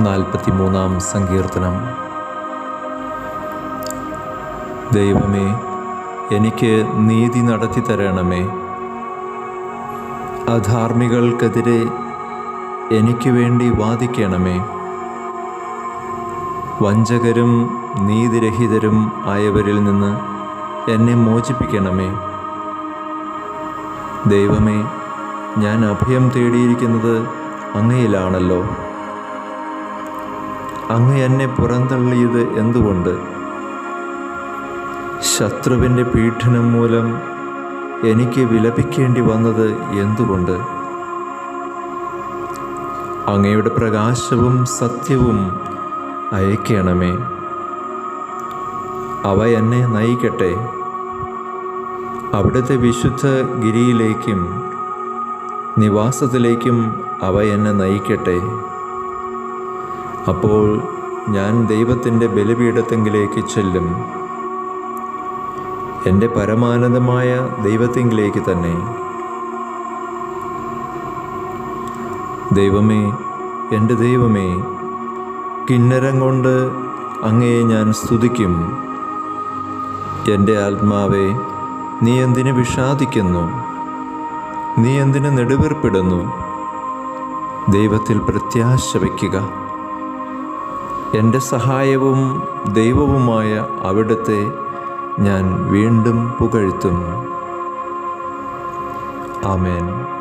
നാൽപ്പത്തിമൂന്നാം സങ്കീർത്തനം. ദൈവമേ എനിക്ക് നീതി നടത്തി തരണമേ. അധാർമികൾക്കെതിരെ എനിക്ക് വേണ്ടി വാദിക്കണമേ. വഞ്ചകരും നീതിരഹിതരും ആയവരിൽ നിന്ന് എന്നെ മോചിപ്പിക്കണമേ. ദൈവമേ ഞാൻ അഭയം തേടിയിരിക്കുന്നത് അങ്ങയിലാണല്ലോ. അങ്ങ് എന്നെ പുറന്തള്ളിയത് എന്തുകൊണ്ട്? ശത്രുവിന്റെ പീഡനം മൂലം എനിക്ക് വിലപിക്കേണ്ടി വന്നത് എന്തുകൊണ്ട്? അങ്ങയുടെ പ്രകാശവും സത്യവും അയക്കണമേ. അവ എന്നെ നയിക്കട്ടെ. അവിടുത്തെ വിശുദ്ധ ഗിരിയിലേക്കും നിവാസത്തിലേക്കും അവ എന്നെ നയിക്കട്ടെ. അപ്പോൾ ഞാൻ ദൈവത്തിന്റെ ബലിപീഠത്തെങ്കിലേക്ക് ചെല്ലും. എന്റെ പരമാനന്ദമായ ദൈവത്തെങ്കിലേക്ക് തന്നെ. ദൈവമേ എന്റെ ദൈവമേ കിന്നരം കൊണ്ട് അങ്ങയെ ഞാൻ സ്തുതിക്കും. എന്റെ ആത്മാവെ നീ എന്തിനു വിഷാദിക്കുന്നു? നീ എന്തിനു നെടുവീർപ്പിടുന്നു? ദൈവത്തിൽ പ്രത്യാശ വയ്ക്കുക. എന്റെ സഹായവും ദൈവവുമായ അവിടുത്തെ ഞാൻ വീണ്ടും പുകഴ്ത്തും ആമേൻ.